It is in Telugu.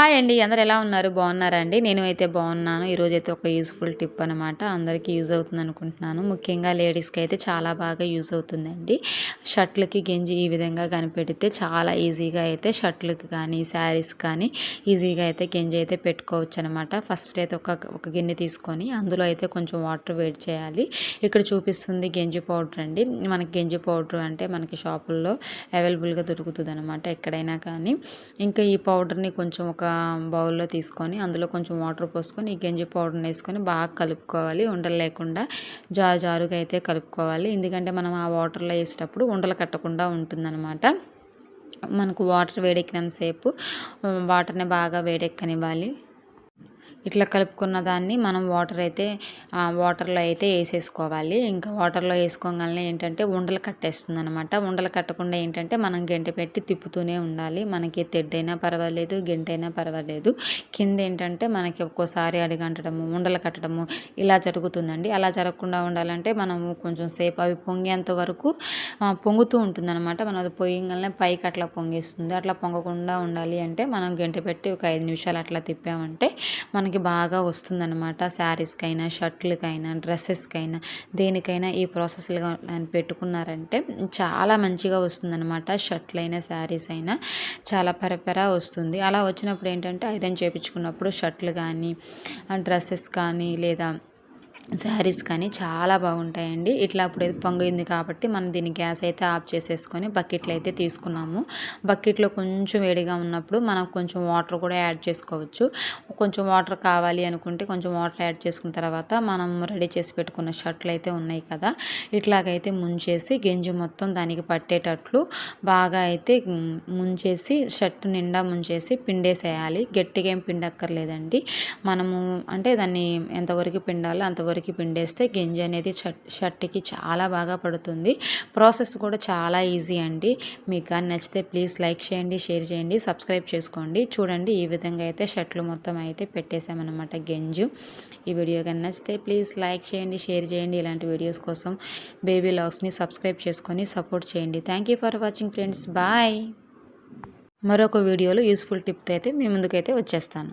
హాయ్ అండి అందరు ఎలా ఉన్నారు? బాగున్నారా అండి? నేను అయితే బాగున్నాను. ఈరోజు అయితే ఒక యూస్ఫుల్ టిప్ అనమాట అందరికీ యూజ్ అవుతుంది అనుకుంటున్నాను. ముఖ్యంగా లేడీస్కి అయితే చాలా బాగా యూజ్ అవుతుందండి. షర్ట్లకి గెంజి ఈ విధంగా కనిపెడితే చాలా ఈజీగా అయితే షర్ట్లకి కానీ శారీస్ కానీ ఈజీగా అయితే గెంజి అయితే పెట్టుకోవచ్చు అనమాట ఫస్ట్ అయితే ఒక ఒక గిన్నె తీసుకొని అందులో అయితే కొంచెం వాటర్ వేడి చేయాలి. ఇక్కడ చూపిస్తుంది గెంజి పౌడర్ అండి. మనకి గెంజి పౌడర్ అంటే మనకి షాపుల్లో అవైలబుల్గా దొరుకుతుంది అనమాట ఎక్కడైనా కానీ. ఇంకా ఈ పౌడర్ని కొంచెం ఒక బౌల్లో తీసుకొని అందులో కొంచెం వాటర్ పోసుకొని ఈ గంజి పౌడర్ని వేసుకొని బాగా కలుపుకోవాలి. ఉండలు లేకుండా జారు జారుగా అయితే కలుపుకోవాలి. ఎందుకంటే మనం ఆ వాటర్లో వేసేటప్పుడు ఉండలు కట్టకుండా ఉంటుందన్నమాట. మనకు వాటర్ వేడెక్కినంతసేపు వాటర్ని బాగా వేడెక్కనివ్వాలి. ఇట్లా కలుపుకున్న దాన్ని మనం వాటర్ అయితే వాటర్లో అయితే వేసేసుకోవాలి. ఇంకా వాటర్లో వేసుకోగానే ఏంటంటే ఉండలు కట్టేస్తుంది అనమాట ఉండలు కట్టకుండా ఏంటంటే మనం గంట పెట్టి తిప్పుతూనే ఉండాలి. మనకి తెడ్డైనా పర్వాలేదు గంటైనా పర్వాలేదు. కింద ఏంటంటే మనకి ఒక్కోసారి అడిగంటడము ఉండలు కట్టడము ఇలా జరుగుతుందండి. అలా జరగకుండా ఉండాలంటే మనము కొంచెం సేపు అవి పొంగేంత వరకు పొంగుతూ ఉంటుంది అనమాట మనం అది పొయ్యగానే పైకి అట్లా పొంగేస్తుంది. అట్లా పొంగకుండా ఉండాలి అంటే మనం గంట పెట్టి ఒక ఐదు నిమిషాలు అట్లా తిప్పామంటే మనకి మనకి బాగా వస్తుందన్నమాట. శారీస్కైనా షర్ట్లకైనా డ్రెస్సెస్కైనా దేనికైనా ఈ ప్రాసెస్లు పెట్టుకున్నారంటే చాలా మంచిగా వస్తుందన్నమాట. షర్ట్లు అయినా శారీస్ అయినా చాలా పరపరా వస్తుంది. అలా వచ్చినప్పుడు ఏంటంటే ఐరన్ చేయించుకున్నప్పుడు షర్ట్లు కానీ డ్రెస్సెస్ కానీ లేదా శారీస్ కానీ చాలా బాగుంటాయండి. ఇట్లా అప్పుడు పొంగింది కాబట్టి మనం దీన్ని గ్యాస్ అయితే ఆఫ్ చేసేసుకొని బకెట్లు అయితే తీసుకున్నాము. బకెట్లో కొంచెం వేడిగా ఉన్నప్పుడు మనం కొంచెం వాటర్ కూడా యాడ్ చేసుకోవచ్చు. కొంచెం వాటర్ కావాలి అనుకుంటే కొంచెం వాటర్ యాడ్ చేసుకున్న తర్వాత మనం రెడీ చేసి పెట్టుకున్న షర్ట్లు అయితే ఉన్నాయి కదా ఇట్లాగైతే ముంచేసి గింజి మొత్తం దానికి పట్టేటట్లు బాగా అయితే ముంచేసి షర్ట్ నిండా ముంచేసి పిండేసేయాలి. గట్టిగా ఏం పిండక్కర్లేదండి. మనము అంటే దాన్ని ఎంతవరకు పిండాలో అంతవరకు వరకు పిండేస్తే గింజ అనేది షర్ట్కి చాలా బాగా పడుతుంది. ప్రాసెస్ కూడా చాలా ఈజీ అండి. మీకు కానీ నచ్చితే ప్లీజ్ లైక్ చేయండి షేర్ చేయండి సబ్స్క్రైబ్ చేసుకోండి. చూడండి ఈ విధంగా అయితే షర్ట్లు మొత్తం అయితే పెట్టేసామన్నమాట గెంజు. ఈ వీడియో కానీ నచ్చితే ప్లీజ్ లైక్ చేయండి షేర్ చేయండి. ఇలాంటి వీడియోస్ కోసం బేబీ లాగ్స్ని సబ్స్క్రైబ్ చేసుకొని సపోర్ట్ చేయండి. Thank you for watching friends. Bye. మరొక వీడియోలో యూస్ఫుల్ టిప్తో అయితే మీ ముందుకైతే వచ్చేస్తాను.